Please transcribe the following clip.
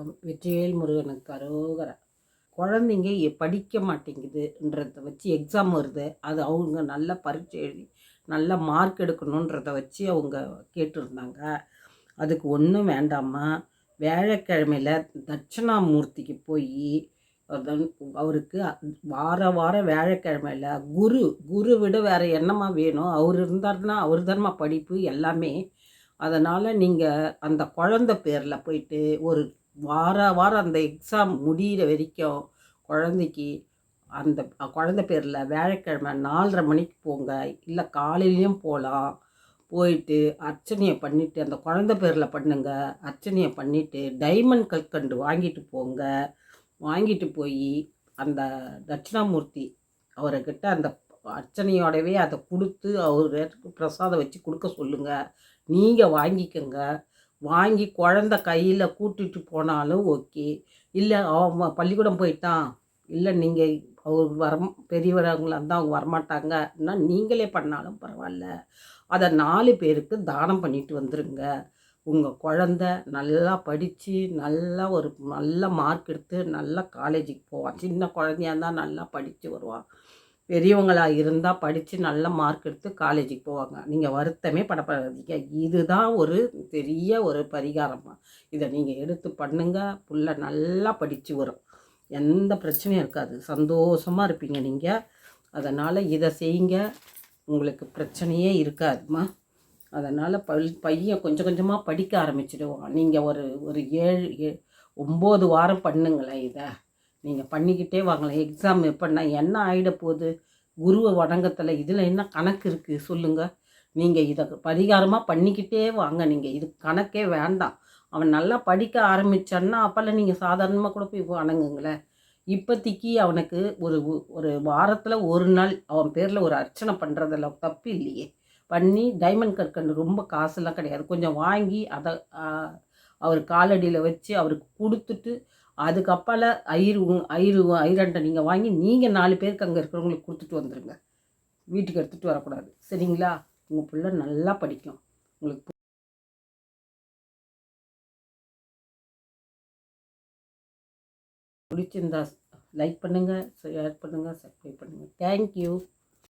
வணக்கம். வெற்றிவேல் முருகனுக்கு அரோகரா. குழந்தைங்க படிக்க மாட்டேங்குதுன்றத வச்சு எக்ஸாம் வருது. அது அவங்க நல்லா பரீட்சை எழுதி நல்ல மார்க் எடுக்கணுன்றத வச்சு அவங்க கேட்டிருந்தாங்க. அதுக்கு ஒன்றும் வேண்டாமா வியாழக்கிழமையில் தட்சிணாமூர்த்திக்கு போய் அவருக்கு வார வாரம் வியாழக்கிழமையில் குரு குரு விட வேறு என்னம்மா வேணும்? அவர் இருந்தார்னா அவர் தானம்மா படிப்பு எல்லாமே. அதனால் நீங்கள் அந்த குழந்த பேரில் போயிட்டு ஒரு வார வாரம் அந்த எக்ஸாம் முடிகிற வரைக்கும் குழந்தைக்கு அந்த குழந்த பேரில் வியாழக்கிழமை நாலரை மணிக்கு போங்க. இல்லை காலையிலையும் போகலாம் போயிட்டு அர்ச்சனையை பண்ணிவிட்டு அந்த குழந்த பேரில் பண்ணுங்க. அர்ச்சனையை பண்ணிவிட்டு டைமண்ட் கற்கண்டு வாங்கிட்டு போங்க. வாங்கிட்டு போய் அந்த தட்சிணாமூர்த்தி அவர்கிட்ட அந்த அர்ச்சனையோடவே அதை கொடுத்து அவருக்கு பிரசாதம் வச்சு கொடுக்க சொல்லுங்கள் நீங்கள் வாங்கிக்கோங்க. வாங்கி குழந்த கையில் கூட்டிட்டு போனாலும் ஓகே. இல்லை அவன் பள்ளிக்கூடம் போயிட்டான். இல்லை நீங்கள் அவர் வர பெரியவரவங்களா இருந்தால் அவங்க வரமாட்டாங்கன்னா நீங்களே பண்ணாலும் பரவாயில்ல. அதை நாலு பேருக்கு தானம் பண்ணிட்டு வந்துருங்க. உங்கள் குழந்த நல்லா படித்து நல்லா ஒரு நல்ல மார்க் எடுத்து நல்லா காலேஜுக்கு போவான். சின்ன குழந்தையா இருந்தால் நல்லா படித்து வருவான். பெரியவங்களாக இருந்தால் படித்து நல்ல மார்க் எடுத்து காலேஜுக்கு போவாங்க. நீங்கள் வருத்தமே படப்படாதீங்க. இதுதான் ஒரு பெரிய ஒரு பரிகாரமாக இதை நீங்கள் எடுத்து பண்ணுங்கள் புள்ள நல்லா படித்து வரும். எந்த பிரச்சனையும் இருக்காது. சந்தோஷமாக இருப்பீங்க நீங்கள் அதனால் இதை செய்யுங்க. உங்களுக்கு பிரச்சனையே இருக்காதுமா அதனால் பல் பையன் கொஞ்சம் கொஞ்சமாக படிக்க ஆரம்பிச்சிடுவான். நீங்கள் ஒரு ஒரு ஏழு ஏ ஒம்பது வாரம் பண்ணுங்களேன் இதை. நீங்கள் பண்ணிக்கிட்டே வாங்கலாம் எக்ஸாம் எப்படின்னா என்ன ஆகிட போகுது? குருவை வணங்கத்தில் இதில் என்ன கணக்கு இருக்குது சொல்லுங்கள் நீங்கள் இதை பரிகாரமாக பண்ணிக்கிட்டே வாங்க. நீங்கள் இது கணக்கே வேண்டாம். அவன் நல்லா படிக்க ஆரம்பித்தான்னா அப்போல்லாம் நீங்கள் சாதாரணமாக கூட போய் வணங்குங்களேன் இப்போதைக்கு அவனுக்கு ஒரு ஒரு வாரத்தில் ஒரு நாள் அவன் பேரில் ஒரு அர்ச்சனை பண்ணுறதில் தப்பு இல்லையே. பண்ணி டைமண்ட் கற்கண்டு ரொம்ப காசுலாம் கிடையாது. கொஞ்சம் வாங்கி அதை அவர் காலடியில் வச்சு அவருக்கு கொடுத்துட்டு அதுக்கப்பால் ஐரு ஐரு ஐரண்டை நீங்கள் வாங்கி நீங்கள் நாலு பேருக்கு அங்கே இருக்கிறவங்களுக்கு கொடுத்துட்டு வந்துடுங்க வீட்டுக்கு எடுத்துகிட்டு வரக்கூடாது. சரிங்களா? உங்கள் பிள்ளை நல்லா படிக்கும். உங்களுக்கு பிடிச்சிருந்தா லைக் பண்ணுங்கள் ஷேர் பண்ணுங்கள் சப்ஸ்கிரைப் பண்ணுங்கள் தேங்க்யூ